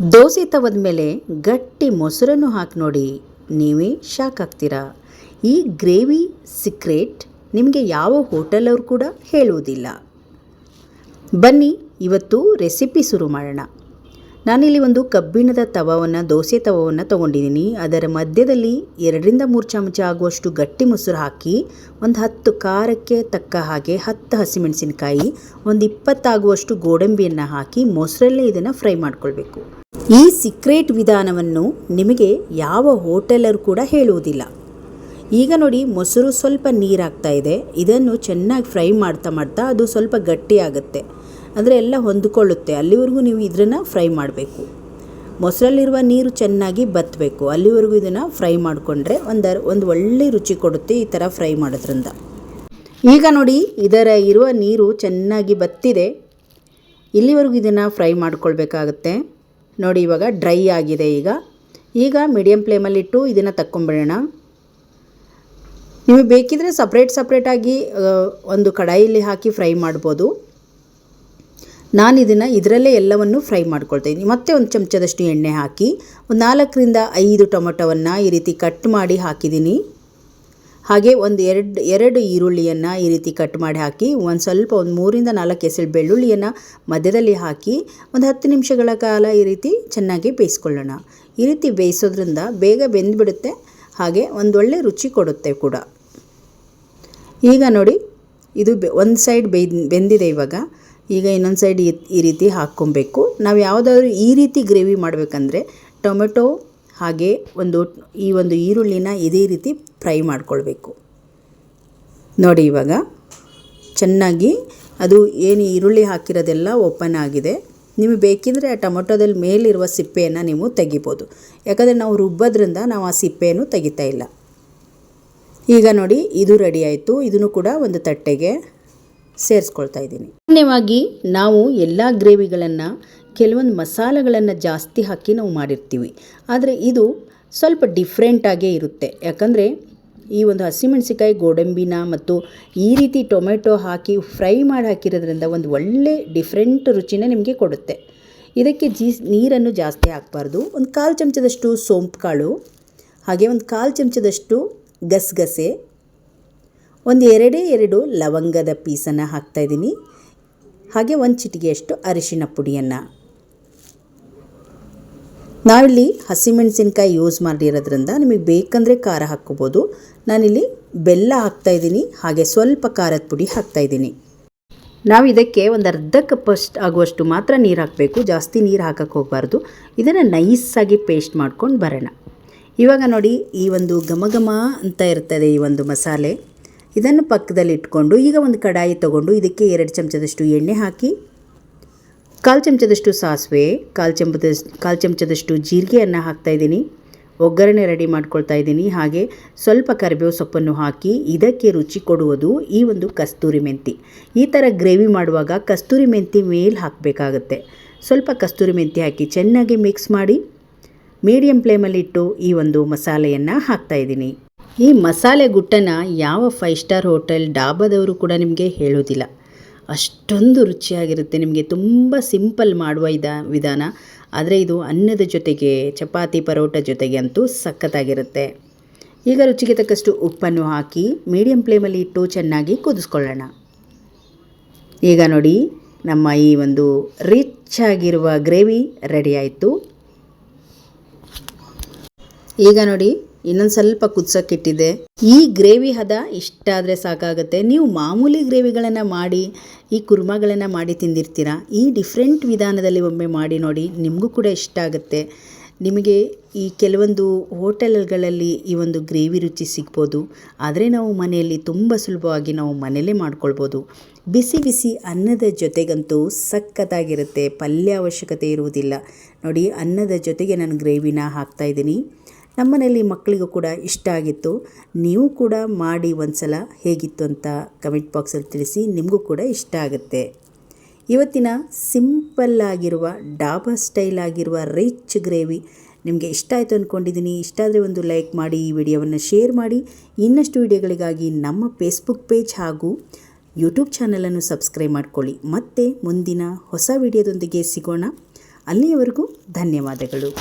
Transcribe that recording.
ದೋಸೆ ತವದ ಮೇಲೆ ಗಟ್ಟಿ ಮೊಸರನ್ನು ಹಾಕಿ ನೋಡಿ ನೀವೇ ಶಾಕ್ ಆಗ್ತೀರಾ? ಈ ಗ್ರೇವಿ ಸೀಕ್ರೆಟ್ ನಿಮಗೆ ಯಾವ ಹೋಟೆಲವ್ರು ಕೂಡ ಹೇಳುವುದಿಲ್ಲ. ಬನ್ನಿ, ಇವತ್ತು ರೆಸಿಪಿ ಶುರು ಮಾಡೋಣ. ನಾನಿಲ್ಲಿ ಒಂದು ಕಬ್ಬಿಣದ ತವವನ್ನು, ದೋಸೆ ತವವನ್ನು ತೊಗೊಂಡಿದ್ದೀನಿ. ಅದರ ಮಧ್ಯದಲ್ಲಿ ಎರಡರಿಂದ ಮೂರು ಚಮಚ ಆಗುವಷ್ಟು ಗಟ್ಟಿ ಮೊಸರು ಹಾಕಿ, ಒಂದು ಹತ್ತು ಖಾರಕ್ಕೆ ತಕ್ಕ ಹಾಗೆ ಹತ್ತು ಹಸಿಮೆಣಸಿನಕಾಯಿ, ಒಂದು ಇಪ್ಪತ್ತಾಗುವಷ್ಟು ಗೋಡಂಬಿಯನ್ನು ಹಾಕಿ ಮೊಸರಲ್ಲೇ ಇದನ್ನು ಫ್ರೈ ಮಾಡ್ಕೊಳ್ಬೇಕು. ಈ ಸೀಕ್ರೆಟ್ ವಿಧಾನವನ್ನು ನಿಮಗೆ ಯಾವ ಹೋಟೆಲರು ಕೂಡ ಹೇಳುವುದಿಲ್ಲ. ಈಗ ನೋಡಿ ಮೊಸರು ಸ್ವಲ್ಪ ನೀರಾಗ್ತಾ ಇದೆ. ಇದನ್ನು ಚೆನ್ನಾಗಿ ಫ್ರೈ ಮಾಡ್ತಾ ಮಾಡ್ತಾ ಅದು ಸ್ವಲ್ಪ ಗಟ್ಟಿ ಆಗುತ್ತೆ. ಅಂದರೆ ಎಲ್ಲ ಹೊಂದಿಕೊಳ್ಳುತ್ತೆ. ಅಲ್ಲಿವರೆಗೂ ನೀವು ಇದನ್ನು ಫ್ರೈ ಮಾಡಬೇಕು. ಮೊಸರಲ್ಲಿರುವ ನೀರು ಚೆನ್ನಾಗಿ ಬತ್ತಬೇಕು ಅಲ್ಲಿವರೆಗೂ ಇದನ್ನು ಫ್ರೈ ಮಾಡಿಕೊಂಡ್ರೆ ಒಂದು ಒಂದು ಒಳ್ಳೆ ರುಚಿ ಕೊಡುತ್ತೆ ಈ ಥರ ಫ್ರೈ ಮಾಡೋದ್ರಿಂದ. ಈಗ ನೋಡಿ ಇದರ ಇರುವ ನೀರು ಚೆನ್ನಾಗಿ ಬತ್ತಿದೆ. ಇಲ್ಲಿವರೆಗೂ ಇದನ್ನು ಫ್ರೈ ಮಾಡ್ಕೊಳ್ಬೇಕಾಗತ್ತೆ. ನೋಡಿ ಇವಾಗ ಡ್ರೈ ಆಗಿದೆ ಈಗ. ಈಗ ಮೀಡಿಯಮ್ ಫ್ಲೇಮಲ್ಲಿಟ್ಟು ಇದನ್ನು ತಕ್ಕೊಂಬಿಡೋಣ. ನಿಮಗೆ ಬೇಕಿದ್ರೆ ಸಪ್ರೇಟ್ ಸಪ್ರೇಟಾಗಿ ಒಂದು ಕಡಾಯಿಲಿ ಹಾಕಿ ಫ್ರೈ ಮಾಡ್ಬೋದು. ನಾನು ಇದನ್ನು ಇದರಲ್ಲೇ ಎಲ್ಲವನ್ನು ಫ್ರೈ ಮಾಡ್ಕೊಳ್ತಾ ಇದ್ದೀನಿ. ಮತ್ತೆ ಒಂದು ಚಮಚದಷ್ಟು ಎಣ್ಣೆ ಹಾಕಿ, ಒಂದು ನಾಲ್ಕರಿಂದ ಐದು ಟೊಮೊಟೊವನ್ನು ಈ ರೀತಿ ಕಟ್ ಮಾಡಿ ಹಾಕಿದ್ದೀನಿ. ಹಾಗೆ ಒಂದು ಎರಡು ಎರಡು ಈರುಳ್ಳಿಯನ್ನು ಈ ರೀತಿ ಕಟ್ ಮಾಡಿ ಹಾಕಿ, ಒಂದು ಸ್ವಲ್ಪ ಒಂದು ಮೂರಿಂದ ನಾಲ್ಕು ಎಸಳು ಬೆಳ್ಳುಳ್ಳಿಯನ್ನು ಮಧ್ಯದಲ್ಲಿ ಹಾಕಿ, ಒಂದು ಹತ್ತು ನಿಮಿಷಗಳ ಕಾಲ ಈ ರೀತಿ ಚೆನ್ನಾಗಿ ಬೇಯಿಸ್ಕೊಳ್ಳೋಣ. ಈ ರೀತಿ ಬೇಯಿಸೋದ್ರಿಂದ ಬೇಗ ಬೆಂದುಬಿಡುತ್ತೆ, ಹಾಗೆ ಒಂದೊಳ್ಳೆ ರುಚಿ ಕೊಡುತ್ತೆ ಕೂಡ. ಈಗ ನೋಡಿ, ಇದು ಒಂದು ಸೈಡ್ ಬೆಂದ್ ಬೆಂದಿದೆ ಇವಾಗ. ಈಗ ಇನ್ನೊಂದು ಸೈಡ್ ಈ ರೀತಿ ಹಾಕ್ಕೊಬೇಕು. ನಾವು ಯಾವುದಾದ್ರೂ ಈ ರೀತಿ ಗ್ರೇವಿ ಮಾಡಬೇಕಂದ್ರೆ ಟೊಮೆಟೊ ಹಾಗೆ ಒಂದು ಈ ಒಂದು ಈರುಳ್ಳಿನ ಇದೇ ರೀತಿ ಫ್ರೈ ಮಾಡ್ಕೊಳ್ಬೇಕು. ನೋಡಿ ಇವಾಗ ಚೆನ್ನಾಗಿ ಅದು ಏನು ಈರುಳ್ಳಿ ಹಾಕಿರೋದೆಲ್ಲ ಓಪನ್ ಆಗಿದೆ. ನಿಮಗೆ ಬೇಕಿದ್ದರೆ ಆ ಟೊಮೊಟೊದಲ್ಲಿ ಮೇಲಿರುವ ಸಿಪ್ಪೆಯನ್ನು ನೀವು ತೆಗಿಬೋದು. ಯಾಕಂದರೆ ನಾವು ರುಬ್ಬೋದ್ರಿಂದ ನಾವು ಆ ಸಿಪ್ಪೆಯನ್ನು ತೆಗಿತಾ ಇಲ್ಲ. ಈಗ ನೋಡಿ ಇದು ರೆಡಿ ಆಯಿತು. ಇದನ್ನು ಕೂಡ ಒಂದು ತಟ್ಟೆಗೆ ಸೇರಿಸ್ಕೊಳ್ತಾ ಇದ್ದೀನಿ. ಸಾಮಾನ್ಯವಾಗಿ ನಾವು ಎಲ್ಲ ಗ್ರೇವಿಗಳನ್ನು ಕೆಲವೊಂದು ಮಸಾಲೆಗಳನ್ನು ಜಾಸ್ತಿ ಹಾಕಿ ನಾವು ಮಾಡಿರ್ತೀವಿ. ಆದರೆ ಇದು ಸ್ವಲ್ಪ ಡಿಫ್ರೆಂಟಾಗೇ ಇರುತ್ತೆ. ಯಾಕಂದರೆ ಈ ಒಂದು ಹಸಿಮೆಣಸಿಕಾಯಿ ಗೋಡಂಬಿನ ಮತ್ತು ಈ ರೀತಿ ಟೊಮೆಟೊ ಹಾಕಿ ಫ್ರೈ ಮಾಡಿ ಹಾಕಿರೋದ್ರಿಂದ ಒಂದು ಒಳ್ಳೆ ಡಿಫ್ರೆಂಟ್ ರುಚಿನ ನಿಮಗೆ ಕೊಡುತ್ತೆ. ಇದಕ್ಕೆ ಜೀಸ್ ನೀರನ್ನು ಜಾಸ್ತಿ ಹಾಕಬಾರ್ದು. ಒಂದು ಕಾಲು ಚಮಚದಷ್ಟು ಸೋಂಪು ಕಾಳು, ಹಾಗೆ ಒಂದು ಕಾಲು ಚಮಚದಷ್ಟು ಗಸಗಸೆ, ಒಂದು ಎರಡೇ ಎರಡು ಲವಂಗದ ಪೀಸನ್ನು ಹಾಕ್ತಾಯಿದ್ದೀನಿ ಹಾಗೆ ಒಂದು ಚಿಟಿಗೆಯಷ್ಟು ಅರಿಶಿನ ಪುಡಿಯನ್ನು. ನಾವಿಲ್ಲಿ ಹಸಿಮೆಣಸಿನ್ಕಾಯಿ ಯೂಸ್ ಮಾಡಿರೋದ್ರಿಂದ ನಿಮಗೆ ಬೇಕಂದರೆ ಖಾರ ಹಾಕ್ಕೋಬೋದು. ನಾನಿಲ್ಲಿ ಬೆಲ್ಲ ಹಾಕ್ತಾಯಿದ್ದೀನಿ ಹಾಗೆ ಸ್ವಲ್ಪ ಖಾರದ ಪುಡಿ ಹಾಕ್ತಾಯಿದ್ದೀನಿ ನಾವು ಇದಕ್ಕೆ ಒಂದು ಅರ್ಧ ಕಪ್ಪಷ್ಟು ಆಗುವಷ್ಟು ಮಾತ್ರ ನೀರು ಹಾಕಬೇಕು, ಜಾಸ್ತಿ ನೀರು ಹಾಕಕ್ಕೆ ಹೋಗಬಾರ್ದು. ಇದನ್ನು ನೈಸಾಗಿ ಪೇಸ್ಟ್ ಮಾಡ್ಕೊಂಡು ಬರೋಣ. ಇವಾಗ ನೋಡಿ, ಈ ಒಂದು ಘಮ ಘಮ ಅಂತ ಇರ್ತದೆ ಈ ಒಂದು ಮಸಾಲೆ. ಇದನ್ನು ಪಕ್ಕದಲ್ಲಿ ಇಟ್ಕೊಂಡು ಈಗ ಒಂದು ಕಡಾಯಿ ತೊಗೊಂಡು ಇದಕ್ಕೆ ಎರಡು ಚಮಚದಷ್ಟು ಎಣ್ಣೆ ಹಾಕಿ ಕಾಲು ಚಮಚದಷ್ಟು ಸಾಸಿವೆ ಕಾಲು ಚಮಚದ ಕಾಲು ಚಮಚದಷ್ಟು ಜೀರಿಗೆಯನ್ನು ಹಾಕ್ತಾಯಿದ್ದೀನಿ ಒಗ್ಗರಣೆ ರೆಡಿ ಮಾಡ್ಕೊಳ್ತಾ ಇದ್ದೀನಿ. ಹಾಗೆ ಸ್ವಲ್ಪ ಕರಿಬೇವು ಸೊಪ್ಪನ್ನು ಹಾಕಿ ಇದಕ್ಕೆ ರುಚಿ ಕೊಡುವುದು ಈ ಒಂದು ಕಸ್ತೂರಿ ಮೆಂತಿ. ಈ ಥರ ಗ್ರೇವಿ ಮಾಡುವಾಗ ಕಸ್ತೂರಿ ಮೆಂತಿ ಮೇಲೆ ಹಾಕಬೇಕಾಗುತ್ತೆ. ಸ್ವಲ್ಪ ಕಸ್ತೂರಿ ಮೆಂತಿ ಹಾಕಿ ಚೆನ್ನಾಗಿ ಮಿಕ್ಸ್ ಮಾಡಿ ಮೀಡಿಯಂ ಫ್ಲೇಮಲ್ಲಿಟ್ಟು ಈ ಒಂದು ಮಸಾಲೆಯನ್ನು ಹಾಕ್ತಾಯಿದ್ದೀನಿ ಈ ಮಸಾಲೆ ಗುಟ್ಟನ್ನು ಯಾವ ಫೈವ್ ಸ್ಟಾರ್ ಹೋಟೆಲ್ ಡಾಬಾದವರು ಕೂಡ ನಿಮಗೆ ಹೇಳೋದಿಲ್ಲ ಅಷ್ಟೊಂದು ರುಚಿಯಾಗಿರುತ್ತೆ. ನಿಮಗೆ ತುಂಬ ಸಿಂಪಲ್ ಮಾಡುವ ಇದ, ವಿಧಾನ. ಆದರೆ ಇದು ಅನ್ನದ ಜೊತೆಗೆ, ಚಪಾತಿ ಪರೋಟ ಜೊತೆಗೆ ಅಂತೂ ಸಖತ್ತಾಗಿರುತ್ತೆ. ಈಗ ರುಚಿಗೆ ತಕ್ಕಷ್ಟು ಉಪ್ಪನ್ನು ಹಾಕಿ ಮೀಡಿಯಂ ಫ್ಲೇಮಲ್ಲಿ ಇಟ್ಟು ಚೆನ್ನಾಗಿ ಕುದಿಸ್ಕೊಳ್ಳೋಣ. ಈಗ ನೋಡಿ, ನಮ್ಮ ಈ ಒಂದು ರಿಚ್ ಆಗಿರುವ ಗ್ರೇವಿ ರೆಡಿ ಆಯಿತು. ಈಗ ನೋಡಿ ಇನ್ನೊಂದು ಸ್ವಲ್ಪ ಕುದಿಸೋಕ್ಕಿಟ್ಟಿದೆ ಈ ಗ್ರೇವಿ ಹದ ಇಷ್ಟಾದರೆ ಸಾಕಾಗುತ್ತೆ. ನೀವು ಮಾಮೂಲಿ ಗ್ರೇವಿಗಳನ್ನು ಮಾಡಿ, ಈ ಕುರ್ಮಾಗಳನ್ನು ಮಾಡಿ ತಿಂದಿರ್ತೀರಾ? ಈ ಡಿಫ್ರೆಂಟ್ ವಿಧಾನದಲ್ಲಿ ಒಮ್ಮೆ ಮಾಡಿ ನೋಡಿ ನಿಮಗೂ ಕೂಡ ಇಷ್ಟ ಆಗುತ್ತೆ. ನಿಮಗೆ ಈ ಕೆಲವೊಂದು ಹೋಟೆಲ್ಗಳಲ್ಲಿ ಈ ಒಂದು ಗ್ರೇವಿ ರುಚಿ ಸಿಗ್ಬೋದು. ಆದರೆ ನಾವು ಮನೆಯಲ್ಲಿ ತುಂಬ ಸುಲಭವಾಗಿ ನಾವು ಮನೆಯಲ್ಲೇ ಮಾಡ್ಕೊಳ್ಬೋದು. ಬಿಸಿ ಬಿಸಿ ಅನ್ನದ ಜೊತೆಗಂತೂ ಸಖತ್ತಾಗಿರುತ್ತೆ. ಪಲ್ಯ ಅವಶ್ಯಕತೆ ಇರುವುದಿಲ್ಲ. ನೋಡಿ ಅನ್ನದ ಜೊತೆಗೆ ನಾನು ಗ್ರೇವಿನ ಹಾಕ್ತಾಯಿದ್ದೀನಿ ನಮ್ಮನೇಲಿ ಮಕ್ಕಳಿಗೂ ಕೂಡ ಇಷ್ಟ ಆಗಿತ್ತು. ನೀವು ಕೂಡ ಮಾಡಿ ಒಂದು ಸಲ ಹೇಗಿತ್ತು ಅಂತ ಕಮೆಂಟ್ ಬಾಕ್ಸಲ್ಲಿ ತಿಳಿಸಿ ನಿಮಗೂ ಕೂಡ ಇಷ್ಟ ಆಗುತ್ತೆ. ಇವತ್ತಿನ ಸಿಂಪಲ್ ಆಗಿರುವ, ಡಾಬಾ ಸ್ಟೈಲ್ ಆಗಿರುವ ರಿಚ್ ಗ್ರೇವಿ ನಿಮಗೆ ಇಷ್ಟ ಆಯಿತು ಅಂದ್ಕೊಂಡಿದ್ದೀನಿ ಇಷ್ಟ ಆದರೆ ಒಂದು ಲೈಕ್ ಮಾಡಿ, ಈ ವಿಡಿಯೋವನ್ನು ಶೇರ್ ಮಾಡಿ. ಇನ್ನಷ್ಟು ವಿಡಿಯೋಗಳಿಗಾಗಿ ನಮ್ಮ ಫೇಸ್ಬುಕ್ ಪೇಜ್ ಹಾಗೂ ಯೂಟ್ಯೂಬ್ ಚಾನಲನ್ನು ಸಬ್ಸ್ಕ್ರೈಬ್ ಮಾಡ್ಕೊಳ್ಳಿ. ಮತ್ತೆ ಮುಂದಿನ ಹೊಸ ವಿಡಿಯೋದೊಂದಿಗೆ ಸಿಗೋಣ. ಅಲ್ಲಿಯವರೆಗೂ ಧನ್ಯವಾದಗಳು.